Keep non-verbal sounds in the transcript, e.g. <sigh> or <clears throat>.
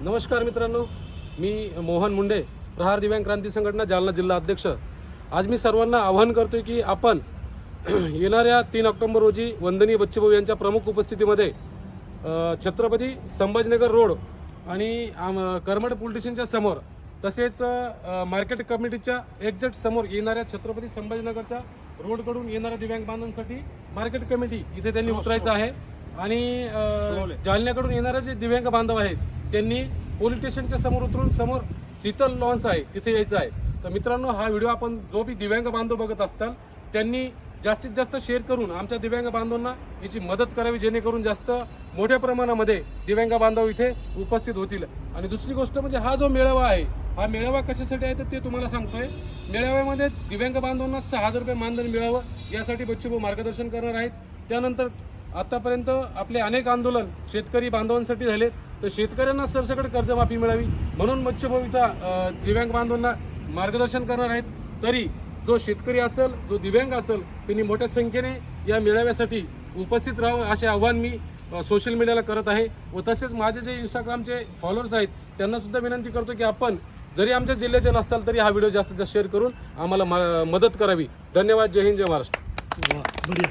नमस्कार मित्रांनो मी मोहन मुंडे प्रहार दिव्यांग क्रांती संघटना जालना जिल्हा अध्यक्ष. आज मी सर्वांना आवाहन करतोय की आपण <clears throat> येणाऱ्या तीन ऑक्टोबर रोजी वंदनीय बच्चूभाऊ यांच्या प्रमुख उपस्थितीमध्ये छत्रपती संभाजीनगर रोड आणि आम- करमड स्टेशनच्या समोर तसेच मार्केट कमिटीच्या एक्झॅक्ट समोर येणाऱ्या छत्रपती संभाजीनगरच्या रोडकडून येणाऱ्या दिव्यांग बांधवांसाठी मार्केट कमिटी इथे त्यांनी उतरायचं आहे. आणि जालन्याकडून येणारे जे दिव्यांग बांधव आहेत त्यांनी पोलीस स्टेशनच्या समोर उतरून समोर शीतल लॉन्स आहे तिथे यायचं आहे. तर मित्रांनो हा व्हिडिओ आपण जो बी दिव्यांग बांधव बघत असताल त्यांनी जास्तीत जास्त शेअर करून आमच्या दिव्यांग बांधवांना याची मदत करावी जेणेकरून जास्त मोठ्या प्रमाणामध्ये दिव्यांग बांधव इथे उपस्थित होतील. आणि दुसरी गोष्ट म्हणजे हा जो मेळावा आहे हा मेळावा कशासाठी आहे तर ते तुम्हाला सांगतोय. मेळाव्यामध्ये दिव्यांग बांधवांना सहा हजार रुपये मानधन मिळावं यासाठी बच्चूभाऊ मार्गदर्शन करणार आहेत. त्यानंतर आतापर्यंत आपले अनेक आंदोलन शेतकरी बांधवांसाठी झाले तर शेतकऱ्यांना सरसकट कर्जमाफी मिळावी म्हणून मत्स्यभविता दिव्यांग बांधवांना मार्गदर्शन करणार आहेत. तरी जो शेतकरी असेल जो दिव्यांग असेल त्यांनी मोठ्या संख्येने या मेळाव्यासाठी उपस्थित राहावं असे आव्हान मी सोशल मीडियाला करत आहे व तसेच माझे जे इंस्टाग्रामचे फॉलोअर्स आहेत त्यांना सुद्धा विनंती करतो की आपण जरी आमच्या जिल्ह्याचे नसताल तरी हा व्हिडिओ जास्तीत जास्त शेअर करून आम्हाला म- मदत करावी. धन्यवाद. जय हिंद जय महाराष्ट्र.